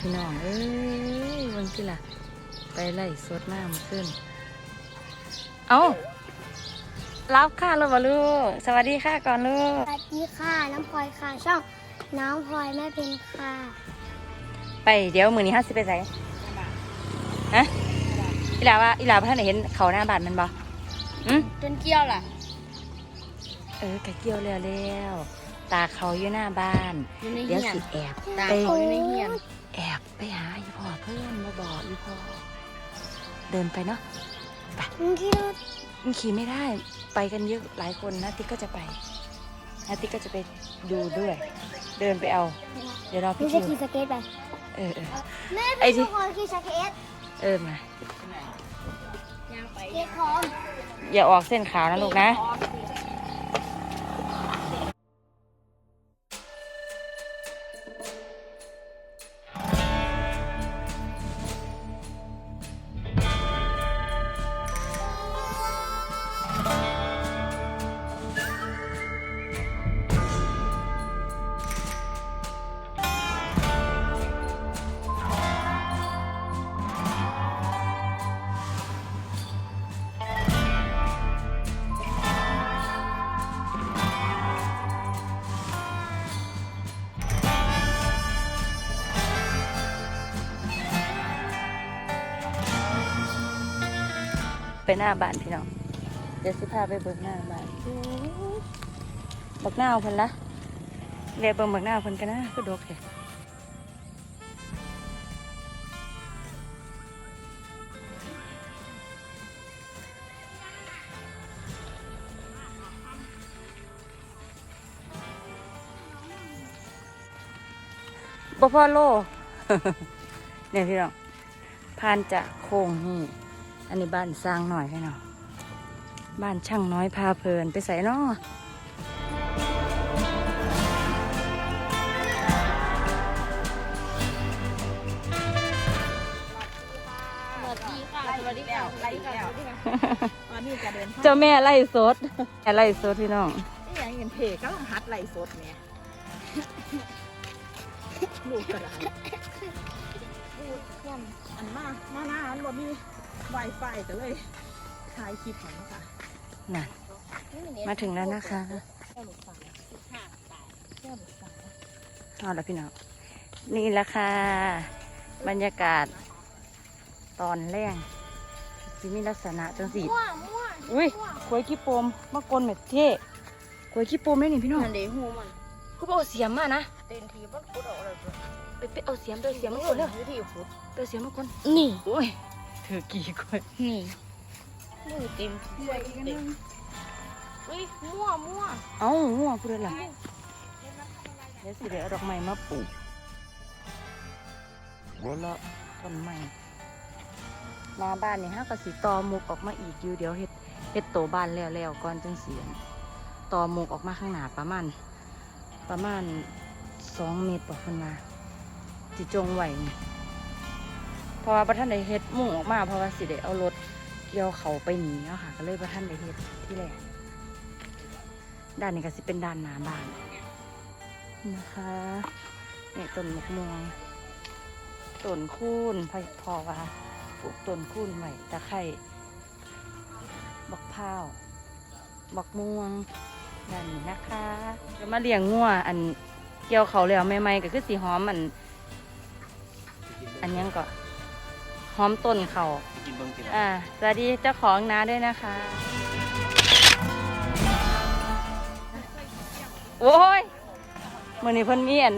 พี่น้อง เอ้ยวันที่ล่ะ ไปไล่สดหน้ามาขึ้น เอารับค่ารถบ่ลูก สวัสดีค่ะก่อนลูก สวัสดีค่ะน้ำพลอยค่ะ ช่องน้องพลอยแม่เพนค่ะ ไปเดี๋ยวมือนี้ห้าสิไปใส่ฮะอีหลาว่าอีหลาพ่ท่านได้เห็นเขาหน้าบ้านแมันบ่อืมจนเกี่ยวล่ะ เออกะเกี่ยวแล้วแล้วตาเขาอยู่หน้าบ้านอยู่ในเดี๋ยวเหียนสิแอบตาไปเขาอยู่ในเหียน แอบไปหาอีพ่อเพื่อนมาบอกอีพ่อเดินไปเนาะมึงคิดว่ามันขี่ไม่ได้ ไปกันเยอะหลายคนนะติ๊กก็จะไปนะติ๊กก็จะไปดูด้วย เดินไปเอา เดี๋ยวเรามึพี่งคิจะวขี่สเก็ตไปเออเออแม่ไอ้พี่ที่น้องพลอยขี่สเก็ตเออมาเก็ตพร้อมอย่าออกเส้นขาวนะลูกนะ ไปหน้าบ้านพี่น้อง เดี๋ยวสิพาไปเบิกหน้าบ้านบักหน้าวเพิ่นละเรียกเบิ่งบักหน้าเพิ่นกันนะก็ดกเลยบ่พอโลเนี่ยพี่น้องผ่านจากโค้งนี่ อันนี้บ้านสร้างหน่อยให้เนาะบ้านช่างน้อยพาเพลินไปใส่เนาะสวัสดีค่ะสวัสดีค่ะสวัสดีค่ะตอนนี้จะเดินเจ้าแม่ไล่สดแม่ไล่สดพี่น้องที่ยังเห็นเพจก็ต้องฮัดไหลฟ์สดเนี่ยลูกกระดาษอันมามาหน้าอันบ่มี ไวไฟก็เลยถ่ายคลิปของค่ะน่ะมาถึงแล้วนะคะแก้วลูกสาวแก้วลูกสาวเอาละพี่น้องนี่แหละค่ะ บรรยากาศ ตอนแรกสิมีลักษณะจังสีมั่วมั่วอุ้ยกล้วยขี้โปมมากลเม็ดเท่กล้วยขี้โปมได้นี่พี่น้องมันเดี๋ยวหูมันกูไปเอาเสียมมานะเต็นทีมันพุดออกเลยไปไปเอาเสียมไปเอาเสียมมากลเร็ววิธีพุดไปเอาเสียมมากลนี่โอ้ย เธอกี่กล้วยนี่มือเต็มที่เต็มอุ้ยมั่วมั่วเอ้าง่วงพูดเลยล่ะเดี๋ยวสิเดี๋ยวเอาดอกไม้มาปลูกโบเลาะต้นไม้หน้าบ้านนี่ฮะก็สีตอหมุกออกมาอีกอยู่เดี๋ยวเฮ็ดเฮ็ดโตบ้านแล้วแล้วก่อนจังเสียนตอหมุกออกมาข้างหน้าประมาณประมาณสองเมตรบอกคนมาจิจงไหวนี่ เพราะว่าประท่านได้เฮ็ดหมุงออกมาเพราะว่าสิได้เอารถเกี่ยวเขาไปหนีเนาะค่ะ ก็เลยประท่านได้เฮ็ดที่แรกด้านนี้ก็สิเป็นด้านหน้าบ้านนะคะนี่ต้นมะม่วงต้นคูนพอพอว่าปลูกต้นคูนไว้ตะไคร่บักพร้าวบักม่วงนั่นนะคะจะมาเลี้ยงงัวอันเกี่ยวเขาแล้วใหม่ๆก็คือสีหอมอัน อันยังก็ห อมต้นเขากินเบิ่งสิล่ะอ่าสวัสดีเจ้าของนาด้วยนะคะ โอ้ยมื่อนี้เพิ่นมีอัน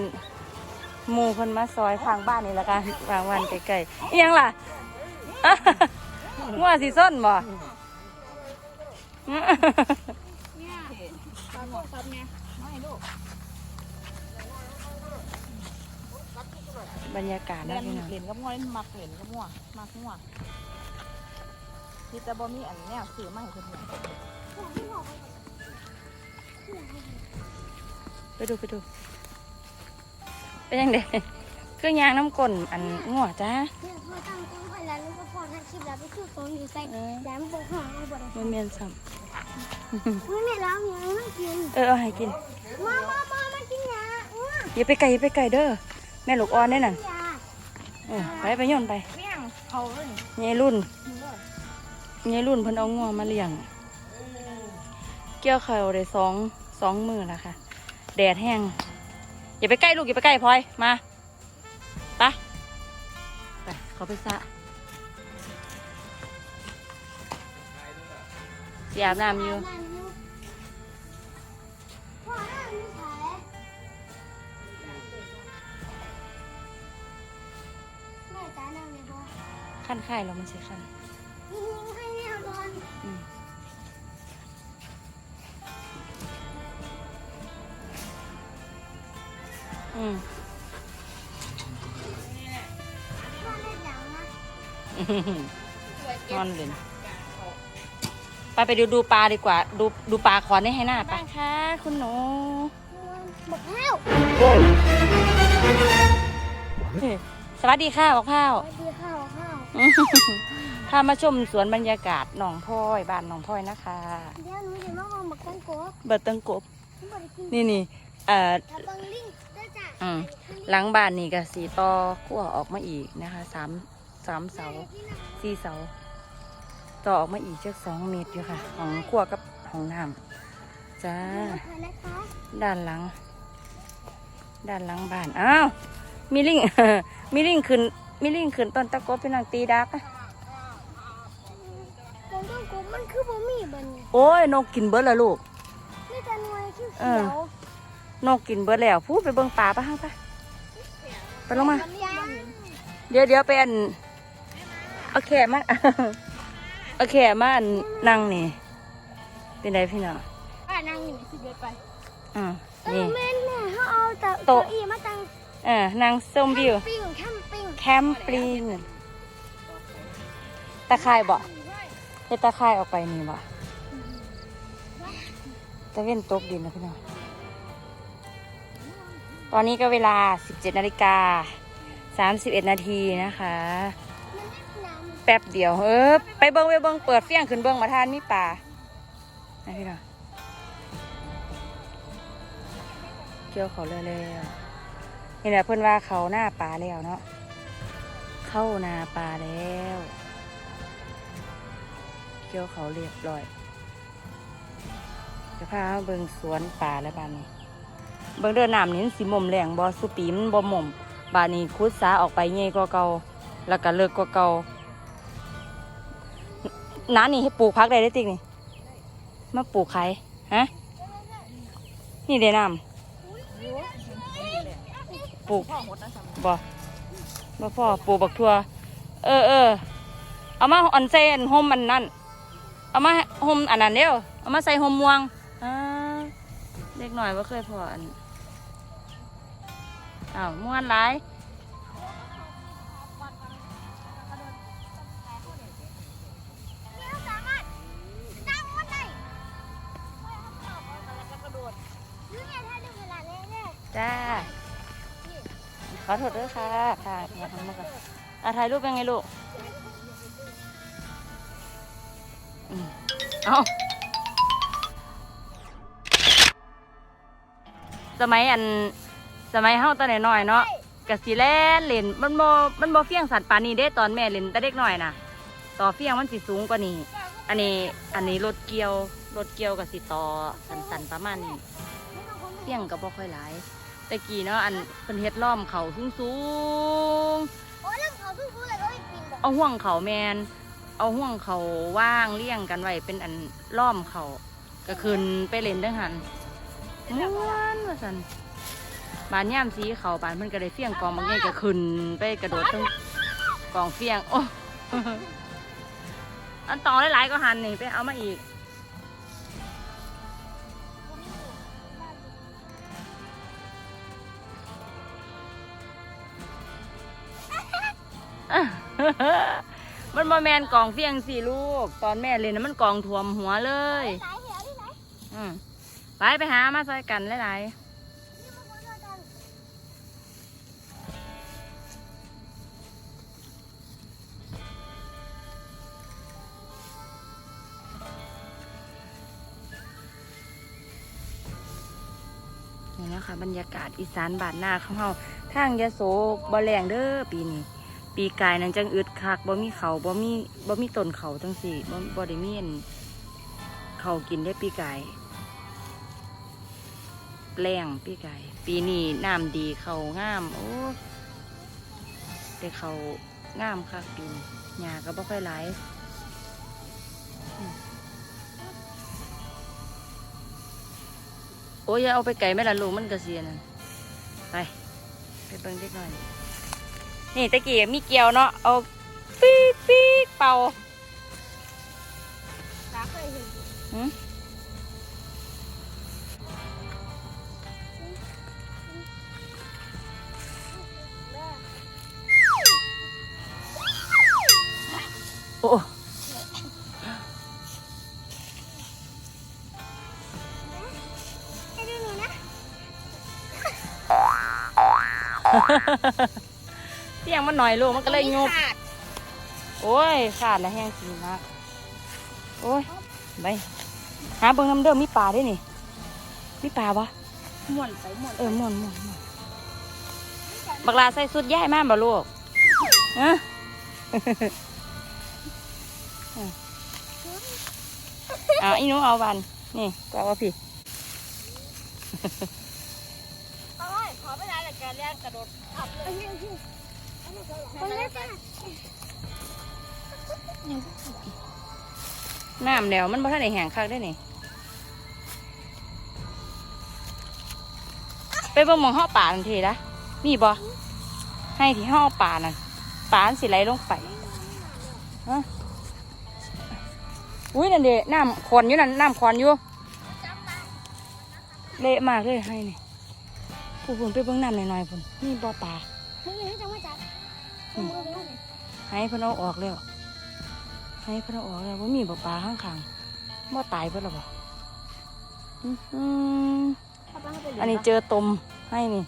หมูเพิ่นมาซอยทางบ้านนี่ละกันบางวันใกล้ๆอิหยังล่ะงัวสีส้นบ่ตอนบอกตอนไงไม่ลูก บรรยากาศเล่นะนพี่น้องเหรียญกับมั่วเล่นมักเหรียญกับมั่วมักมั่วที่จะบ่มีอันเนี้ยซื้อมาให้เพื่อนไปดูไปดูเป็นยังไงเครื่องยางน้ำกลนอันงัวจ้าเนี่ยพอตั้งกล้องไว้แล้วลูกก็พอทักคลิปแล้วไปคือโซนอยู่ใส่เออแหลมโบกหางเอาบ่ได้มันเมียนซ้อุ้ยแม่แล้วยังไม่กินำเออเอาให้กิน มามามามากินยาอ้วอย่าไปไกลอย่าไปไกลเด้อ แม่ลูกอ่อนได้นั่นยาเออไปไปโย่นไปเมี่ยงเขาเลยยายรุ่นยายรุ่นเพิ่นเอางัวมาเลี้ยง เกี่ยวเขาวได้สองสองมือแล้วค่ะ แดดแห้ง อย่าไปใกล้ลูกอย่าไปใกล้พลอย มาไปไปเขาไปสระสิอาบน้ำอยู่ ขั้นไข่เรามันสิขั้นยิงให้แนวนอนอืมอืมพ่อเล่นหนังนะนอนเลยไปไปดูดูปลาดีกว่า ดูดูปลาขอนได้ให้หน้าไปค่ะคุณหนูบอกแล้วสวัสดีค่ะบอกข้าวสวัสดีข้าวข้าว พามาชมสวนบรรยากาศหนองพลอยบ้านหนองพลอยนะคะเดี๋ยวหนูจะมาเอาหมักกันโกบเบิดตังกบหนูบอกได้กินนี่นี่เอ่อแล้วบังลิงได้จ้ะอืมหลังบ้านนี่ก็สีต่อขั้วออกมาอีกนะคะสามสามเสาสี่เสาต่อออกมาอีกจักสองเมตรอยู่ค่ะ ของขั้วกับของน้ำจ้านะคะด้านหลัง ด้านหลังบ้านอ้าวมีลิงมีลิงขึ้น มีลิงขึ้นต้นตะกบเป็นนางตีดักอะบังกันโกบมันคือบ่มีบันโอ้ยนกกินเบิดแล้วลูกนี่จะหน่วยเขียวเอเขีอยวนกกินเบิดแล้วพูดไปเบิ่งป่าปะฮะปะไปลงมามันยังเดี๋ยวเดี๋ยวไปอันเอาแขมาเอาแขมาอันนั่งนี่ เป็นไรพี่น้องอ่านั่งนี่สิเบ็ดไป อืมเอนี่ อแม่นแม่เขาเอาแต่โต๊ะ เก้าอี้มาตั้ง เออนางส้มวิว ปิ้งแคมปิ้งแคมปริงตะไคร่บ่เฮ็ดตะไคร่ออกไปนี่บ่ตะเว้นตกดินนะพี่น้อง ตอนนี้ก็เวลา 17นาฬิกา31นาทีนะคะมันได้น้ำแป๊บเดียวเออไปเบิ้งไปเบิ้งเปิดเฟี้ยงขึ้นเบิ้งมาทานมีปลานะพี่น้องเกี่ยวเขาเร็วๆ นี่แหละเพิ่อนว่าเขาหน้าปลาแล้วเนาะเข้านาปลาแล้วเกี่ยวเขาเรียบร้อยจะพามาเบิ่งสวนป่าแล้วบ้านนี้ เบิ่งเดินน้ำนี่มันสิหม่มแรงบ่สุปีมบ่หม่มบ้านนี้คุดสาออกไปใหญ่กว่าเก่าแล้วก็เลิกกว่าเก่าน้านี่ให้ปลูกพักได้ได้ติ๊กนี่มาปลูกไข่ฮะนี่เดน้ำ ปลูกพ่อหมดนะสำบ่บ่พ่อปลูกบักทั่ว เออเออเอามาอ่อนเซนห่มอันนั่น เอามาห่มอันนั้นเดียวเอามาใส่ห่มม่วงอ่าเด็กหน่อยว่าเคยพออันอ้าวม่วนหลาย ขอโทษด้วยค่ะ ค่ะมาทำมาก่อนอะถ่ายรูปเป็นไงลูกเอาสมัยอัน สมัยเฮาตอนน้อยๆเนาะกะสิแล่นเล่นมันบ่มันบ่เฟี้ยงสัตว์ปานนี้เด้ตอนแม่เล่นแต่เด็กน้อยนะต่อเฟี้ยงมันสิสูงกว่านี้ อันนี้อันนี้รถเกียวรถเกียวกับสิต่อสันๆประมาณนี้เฟี้ยงก็บ่ค่อยหลาย แต่กี้เนาะอันเพิ่นเฮ็ดล้อมเขาสูงสูงๆโอ้เรื่องเขาทุกคนเลยก็ไม่ปีนบอกๆเอาห่วงเขาแมนเอาห่วงเขาว่างเลี้ยงกันไว้เป็นอันล้อมเขาก็ขึ้นไปเล่นเด้อหันม่วนว่าซั่นบานย่ามสีเขาบานเพิ่นก็ได้เฟี้ยงกองบางอย่างก็ขึ้นไปกระโดดตรงกองเฟี้ยงโอ้ อันต่อหลายๆก็หันนี่ไปเอามาอีก มันมาแมนกองเฟียงสี่ลูก ตอนแม่เล่นะมันกองถ่วมหัวเลย สายเหวที่ไหนอืมไปไปหามาซอยกันหลายนี่มาคุยกันนี่นะคะบรรยากาศอีสานบ้านนาของเฮาทางยะโสบ่แรงเด้อปีนี้ ปีกายนั้นจังอึดคักบ่มีเขาบ่มีบ่มีต้นเขาจังสี่บ่บ่ได้มีนเขากินได้ปีกายแรงปีกาย ปีนี้น้ำดีเขาวงาม โอ้ได้เขาวงามคักปีนี้หญ้าก็บ่ค่อยหลายโอ้ยอย่าเอาไปไก่แม่ละลูกมันกระเสียนั่นไป ไปเบิ่งเล็กหน่อย นี่ตะกี้มีเกียวเนาะเอาปี๊กปี๊กเป่าตาเคยเห็นหืมโอ้ให้ดูหนูนะเสียงมันหน่อยลูกมันก็เลยยุบขาดโอ้ยขาดแล้วแห้งสีมากโอ้ยไปหาเบิ่งน้ำเดิมมีปลาด้วยนี่มีปลาปะหม่วนไปหม่วนเออม่วนม่วนม่วนบักลาใส่สุดย่ายมากบ่ลูกเออเอาอีหนูเอาวันนี่ก็เอาพี่เอาไว้ขอไปได้แต่การเรียนกระโดดขับเลยค น้ำแล้วมันบ่ทันได้แห้งคักได้นี่ไปเบิ่งมองห่อป่าทันทีละมีบ่ให้ที่ห่อป่านั่นป่านสิไหลลงไปฮะอุ้ยนั่นเด้น้ำคอนอยู่นั่นน้ำคอนอยู่เละมากเลยให้นี่ผู้พุ่นไปเบิ่งน้ำหน่อยๆพุ่นนี่บ่อป่าเฮ้ยให้จังมาจับ ให้เพิ่นเอาออกแล้วให้เพิ่นเอาออกแล้วว่ามีบ่ปลาข้างขางๆบ่ตายเพิ่นหรอบ่อื้อหืออันนี้เจอตมให้นี่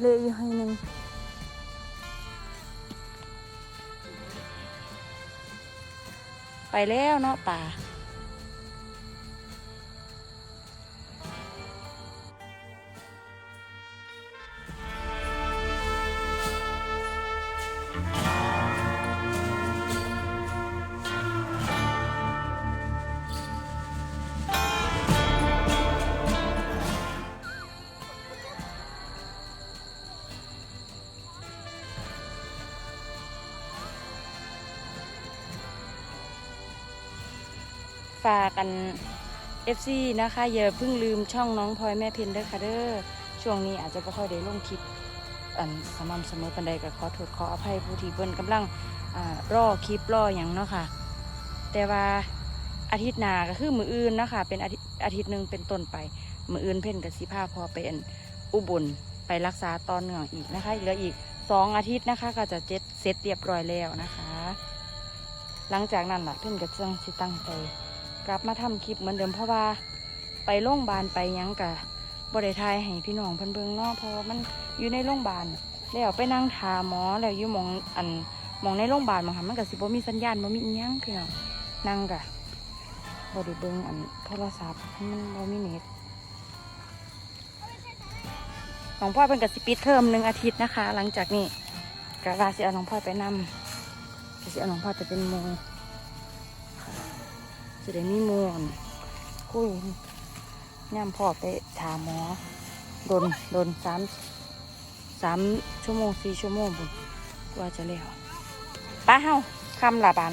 เละอยู่ให้หนึงไปแล้วเนาะป่า ฝากกัน FC นะคะ อย่าเพิ่งลืมช่องน้องพลอยแม่เพนเด้อค่ะเด้อช่วงนี้อาจจะไม่ค่อยได้ลงคลิปอันสม่ำเสมอปันใดก็ขอโทษขออภัยผู้ที่เบิ่นกำลังอ่ารอคลิปรออย่างเนาะค่ะ แต่ว่าอาทิตย์หน้าก็คือมืออื่นเนาะคะเป็นอาทิตย์อาทิตย์หนึ่งเป็นต้นไป มืออื่นเพ่นกับสิพาพอไปอันอุบลไปรักษาตอนเหนื่องอีกนะคะเหลืออีกสองอาทิตย์นะคะ ก็จะเจ็ดเสร็จเรียบร้อยแล้วนะคะ หลังจากนั้นล่ะเพ่นก็จังสิตั้งใจ กลับมาทำคลิปเหมือนเดิมเพราะว่าไปโรงพยาบาลไปยังกะบริทายให้พี่น้องเพิ่นเบิ่งเนาะเพราะว่ามันอยู่ในโรงพยาบาลแล้วไปนั่งทาหมอแล้วอยู่มองอันมองในโรงพยาบาลบางครั้งมันก็สิบ่มีสัญญาณบ่มีอิหยังพี่น้องนั่งกะบ่ได้เบิ่งอันโทรศัพท์มันบ่มีเน็ตน้องพ่อเพิ่นก็สิปิดเทอมหนึ่งอาทิตย์นะคะ หลังจากนี้ก็ว่าสิเอาน้องพ่อไปนำก็สิเอาน้องพ่อยไปเป็นโม จะได้มีมูนคุยย่ำพ่อไปถามหมอโดนโดนสามสามชั่วโมงสี่ชั่วโมงบุญกว่าจะเลี้ยวป้าเฮาคำละบาน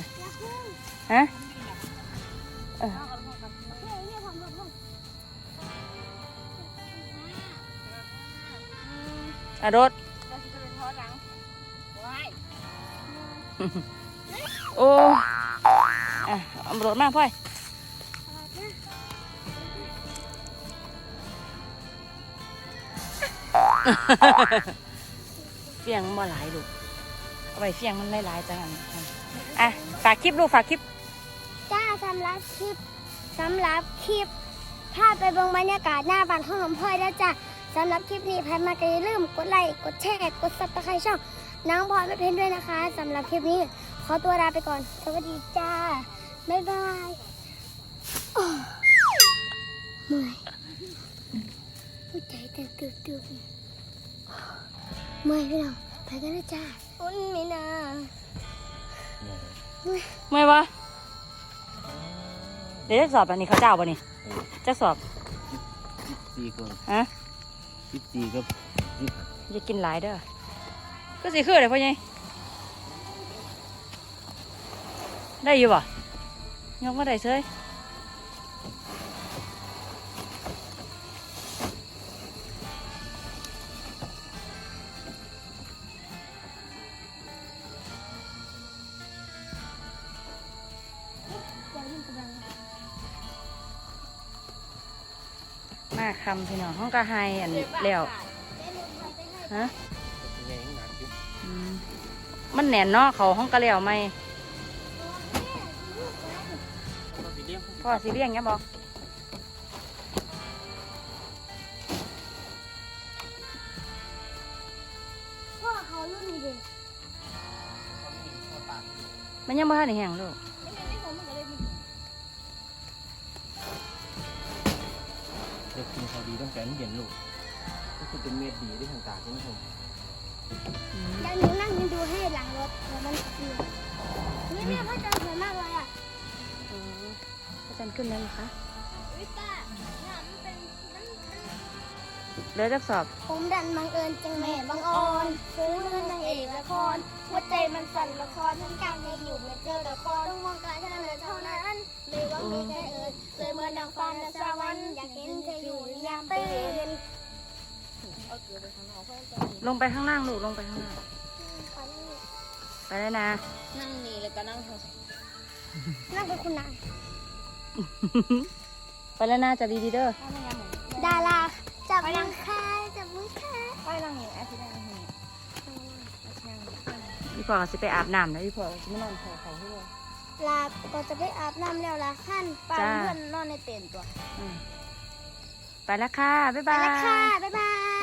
ฮะเออรถโอ้อะเอารถมากพ่อย เฟียงมันบ่หลายลูกเอาไว้เฟียงมันหลายๆจังอันอะฝากคลิปลูกฝากคลิปจ้าสำหรับคลิปสำหรับคลิปพาไปเบิ่งบรรยากาศหน้าบ้านของน้องพลอยแล้วจ้าสำหรับคลิปนี้ใครมาก็อย่าลืมกดไลค์กดแชร์กดซับสไครต์ช่องน้องพลอยไม่เพนด้วยนะคะสำหรับคลิปนี้ ขอตัวลาไปก่อน สวัสดีจ้า บ๊ายบายโอ้เมื่อยหัวใจเต้นตึกตึก เมื่อยพี่น้องไปกันนะจ้าอุ่นมีนาไม่วะเดี๋ยวจะสอบอันนี้เขาเจ้าป่ะนี่จะสอบสิบสี่คนฮะสิบสี่กับสิบอย่ากินหลายเด้อก็สิคือเดี๋ยวพ่อใหญ่ได้อยู่ป่ะยกมาได้เฉยอย่ มาคำพี่น้องห้องกระไฮอันแล้วฮะใหญ่หนักอยู่อืมมันแหน่นเนาะเขาห้องกระแล้วไหมก็สิเลี้ยงพ่อสิเลี้ยงเงี้ยบอกพ่อเขารุ่นนี้เด็กมันยังบ่ทันได้แห้งลูก เด็กกินเขาดีต้องการเย็นลูกก็คือเป็นเม็ดดีด้วยทางตาคุณผู้ชมอืมเดี๋ยวหนูนั่งดูให้หลังรถเดี๋ยวมันเสียนี่แม่พ่อจันสวยมากเลยอะอาจารย์ขึ้นแล้วเหรอคะวิป้าเนี่ยมันเป็นมันมันเหลือจักสอบ ผมดันบังเอิญจังแม่บังอ่อนซื้อเงินนางเอกละครหัวใจมันสั่นละครทั้งการในอยู่เมื่อเจอละครต้องมองการเท่านั้นเท่านั้นไม่หวังมีแค่เอิญเลยเหมือนนางฟ้าในสวรรค์อยากเห็นเธออยู่ ลงไปข้างล่างลูกลงไปข้างล่าง ไปเลยนะ นั่งนี่แล้วก็นั่งทางนั่งเป็นคุณนายไปแล้วนะจะดีดีๆเด้อดาราจับมือค่ะจับมือค่ะไปนั่งนี่ไอ้ที่นั่งนี่ไอ้ที่นั่งนี่พี่พ่อก็สิไปอาบน้ำนะพี่พ่อสิมานอนขอเขาให้ด้วยลาก็จะไปอาบน้ำแล้วล่ะขั้นป้าจ้า เพื่อนนอนในเต็นท์ตัวอืมไปแล้วค่ะ บ๊ายไปบายแล้วค่ะบ๊ายบาย